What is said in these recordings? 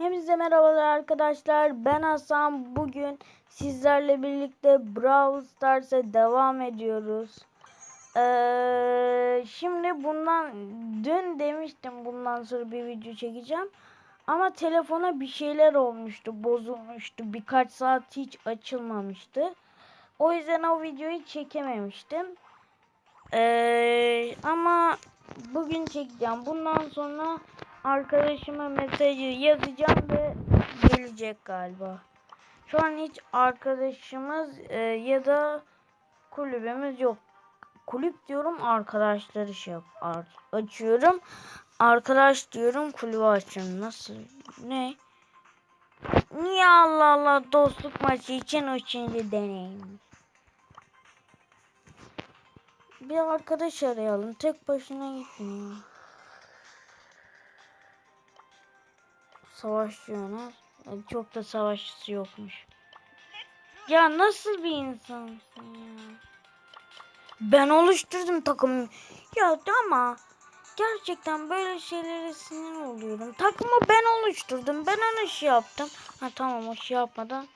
Hepinize merhabalar arkadaşlar. Ben Hasan. Bugün sizlerle birlikte Brawl Stars'a devam ediyoruz. Ee, şimdi bundan dün demiştim bundan sonra bir video çekeceğim. Ama telefona bir şeyler olmuştu, bozulmuştu. Birkaç saat hiç açılmamıştı. O yüzden o videoyu çekememiştim. Ee, ama bugün çekeceğim. Bundan sonra arkadaşıma mesajı yazacağım ve gelecek galiba. Şu an hiç arkadaşımız e, ya da kulübümüz yok. Kulüp diyorum arkadaşları şey yap, açıyorum. Arkadaş diyorum kulübü açıyorum. Nasıl? Ne? Niye Allah Allah dostluk maçı için üçüncü deneyim? Bir arkadaş arayalım. Tek başına gitmiyor. Savaşçı Öner. Çok da savaşçısı yokmuş. Ya nasıl bir insansın ya? Ben oluşturdum takımı. Ya ama gerçekten böyle şeylere sinir oluyorum. Takımı ben oluşturdum. Ben onu şey yaptım. Ha tamam o şey yapmadan.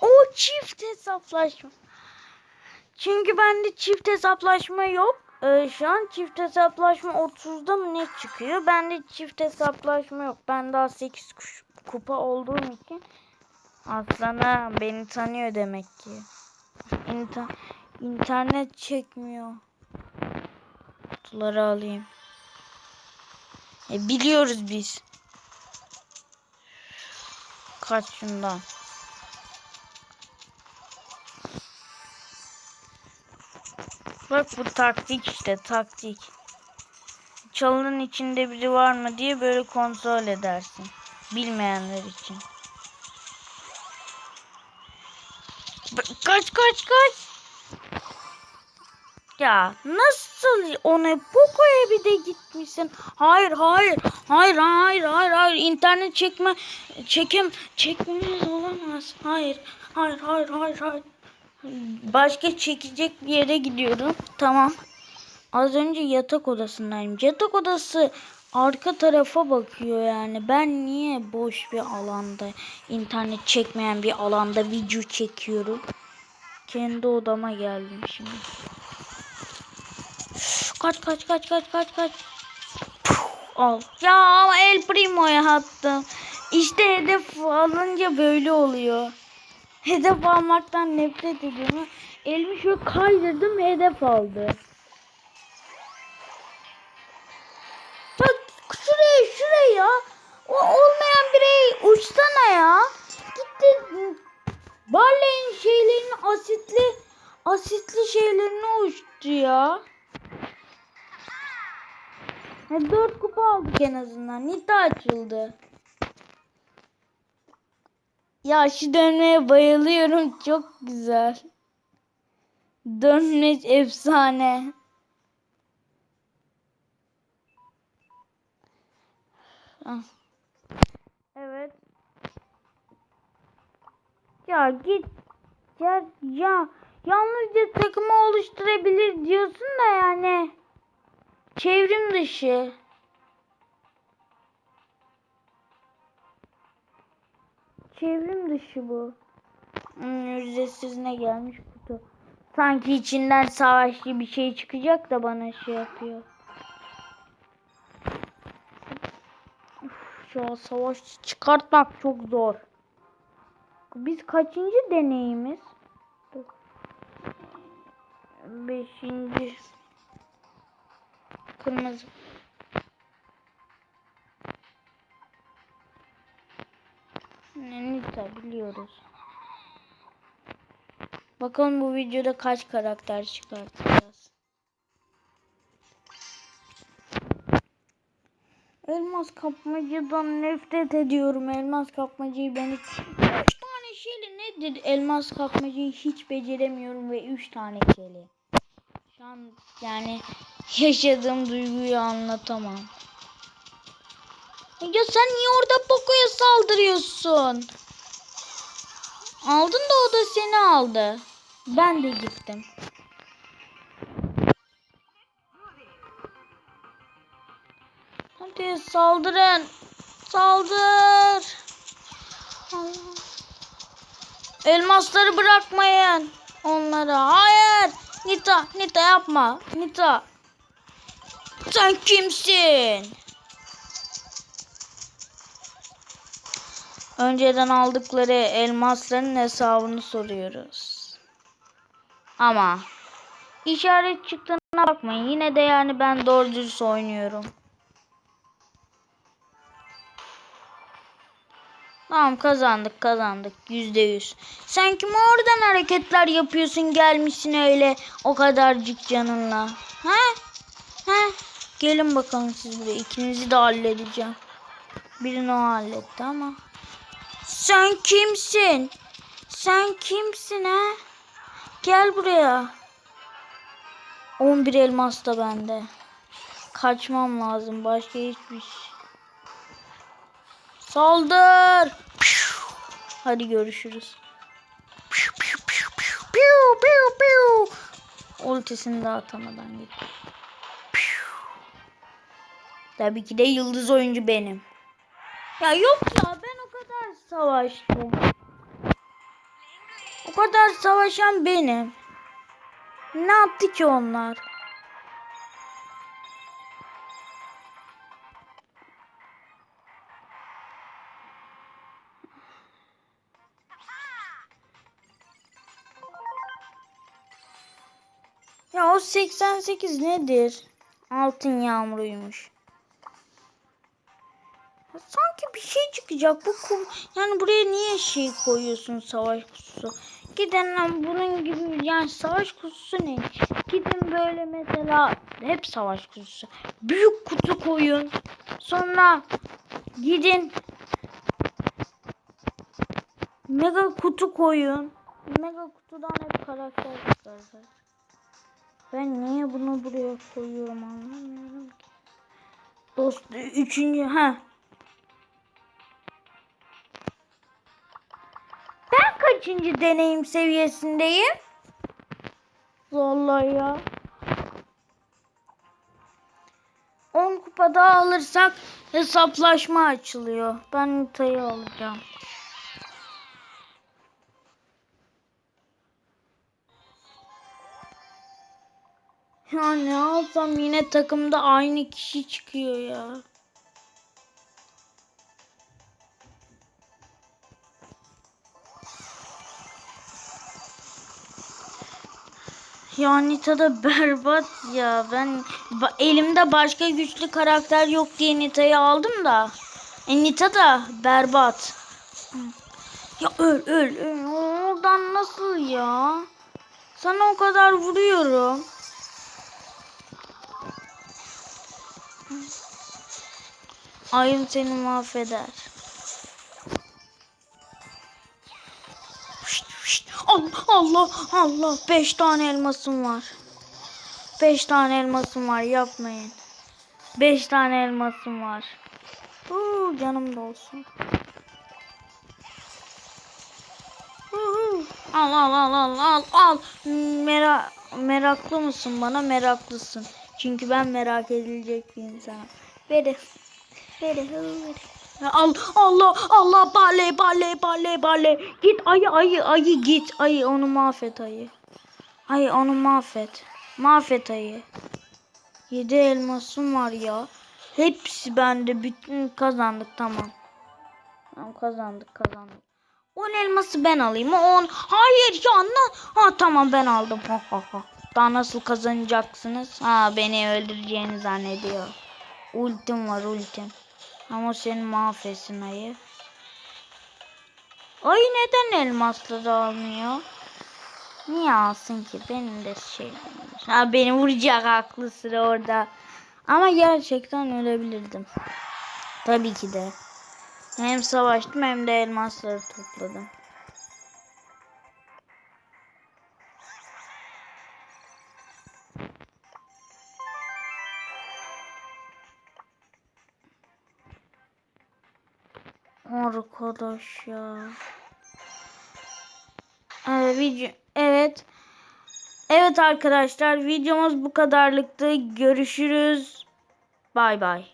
O çift hesaplaşma. Çünkü bende çift hesaplaşma yok. Ee, şu an çift hesaplaşma 30'da mı ne çıkıyor? Bende çift hesaplaşma yok. Ben daha 8 kuş- kupa olduğum için Aslana beni tanıyor demek ki. İnter internet çekmiyor. Kutuları alayım. E, biliyoruz biz. Kaç şundan. Bak bu taktik işte taktik. Çalının içinde biri var mı diye böyle kontrol edersin. Bilmeyenler için. Kaç kaç kaç. Ya nasıl ona Poco'ya bir de gitmişsin? Hayır hayır hayır hayır hayır hayır internet çekme çekim çekmemiz olamaz. Hayır hayır hayır hayır hayır. Başka çekecek bir yere gidiyorum. Tamam. Az önce yatak odasındayım. Yatak odası arka tarafa bakıyor yani. Ben niye boş bir alanda, internet çekmeyen bir alanda video çekiyorum? Kendi odama geldim şimdi. Kaç kaç kaç kaç kaç kaç. Puh, Al. Ya ama El Primo'ya attım. İşte hedef alınca böyle oluyor. Hedef almaktan nefret ediyorum. Elimi şöyle kaydırdım hedef aldı. Bak şuraya şuraya. O olmayan birey uçsana ya. Gitti. Barley'in şeylerini asitli asitli şeylerini uçtu ya. Dört kupa aldık en azından. Nita açıldı. Ya şu dönmeye bayılıyorum. Çok güzel. Dönmek efsane. Ah. Evet. Ya git. Ya, ya yalnızca takımı oluşturabilir diyorsun da yani. Çevrim dışı. Çevrim dışı bu. Hmm, ücretsiz ne gelmiş kutu. Sanki içinden savaşçı bir şey çıkacak da bana şey yapıyor. Uf, şu an savaşçı çıkartmak çok zor. Biz kaçıncı deneyimiz? Beşinci. Kırmızı. Nita biliyoruz. Bakalım bu videoda kaç karakter çıkartacağız. Elmas kapmacıdan nefret ediyorum. Elmas kapmacayı ben hiç... Üç tane şeyle nedir? Elmas kapmacayı hiç beceremiyorum ve üç tane şeyle. Şu an yani yaşadığım duyguyu anlatamam. Ya sen niye orada Poco'ya saldırıyorsun? Aldın da o da seni aldı. Ben de gittim. Hadi saldırın. Saldır. Elmasları bırakmayın. Onlara. Hayır. Nita, Nita yapma. Nita. Sen kimsin? Önceden aldıkları elmasların hesabını soruyoruz. Ama işaret çıktığına bakmayın. Yine de yani ben doğru dürüst oynuyorum. Tamam kazandık kazandık yüzde yüz. Sen kim oradan hareketler yapıyorsun gelmişsin öyle o kadarcık canınla. Ha? Ha? Gelin bakalım siz buraya ikinizi de halledeceğim. Birini o halletti ama. Sen kimsin? Sen kimsin ha? Gel buraya. 11 elmas da bende. Kaçmam lazım. Başka hiçbir şey. Saldır. Hadi görüşürüz. Ultisini de atamadan gitti. Tabii ki de yıldız oyuncu benim. Ya yok ya savaştım. O kadar savaşan benim. Ne yaptı ki onlar? Ya o 88 nedir? Altın yağmuruymuş. Çıkacak. Bu kum... Yani buraya niye şey koyuyorsun savaş kutusu? Gidin lan bunun gibi yani savaş kutusu ne? Gidin böyle mesela hep savaş kutusu. Büyük kutu koyun. Sonra gidin mega kutu koyun. Mega kutudan hep karakter çıkarlar. Ben niye bunu buraya koyuyorum anlamıyorum ki. Dost üçüncü ha. Kaçıncı deneyim seviyesindeyim? Vallahi ya. 10 kupa daha alırsak hesaplaşma açılıyor. Ben Nita'yı alacağım. Ya ne alsam yine takımda aynı kişi çıkıyor ya. Ya Nita da berbat ya. Ben elimde başka güçlü karakter yok diye Nita'yı aldım da. E Nita da berbat. Ya öl öl öl. Oradan nasıl ya? Sana o kadar vuruyorum. Ayım seni mahveder. Allah Allah. Beş tane elmasım var. Beş tane elmasım var yapmayın. Beş tane elmasım var. Uuu, canım olsun. Uhu. Al al al al al al. Mera meraklı mısın bana? Meraklısın. Çünkü ben merak edilecek bir insanım. Verin. Verin. verin. Al Allah Allah bale bale bale bale. Git ayı ayı ayı git ayı onu mahvet ayı. Ayı onu mahvet. Mahvet ayı. Yedi elmasım var ya. Hepsi bende. Bütün kazandık tamam. Tamam kazandık kazandık. 10 elması ben alayım. 10. Hayır ya ne? Ha tamam ben aldım. Ha ha ha. Daha nasıl kazanacaksınız? Ha beni öldüreceğini zannediyor. Ultim var ultim. Ama seni mahvetsin ayı. Ay neden elmasları almıyor? Niye alsın ki? Benim de şey. Ha beni vuracak aklı sıra orada. Ama gerçekten ölebilirdim. Tabii ki de. Hem savaştım hem de elmasları topladım. Arkadaş ya. Evet, video, evet. Evet arkadaşlar videomuz bu kadarlıktı. Görüşürüz. Bay bay.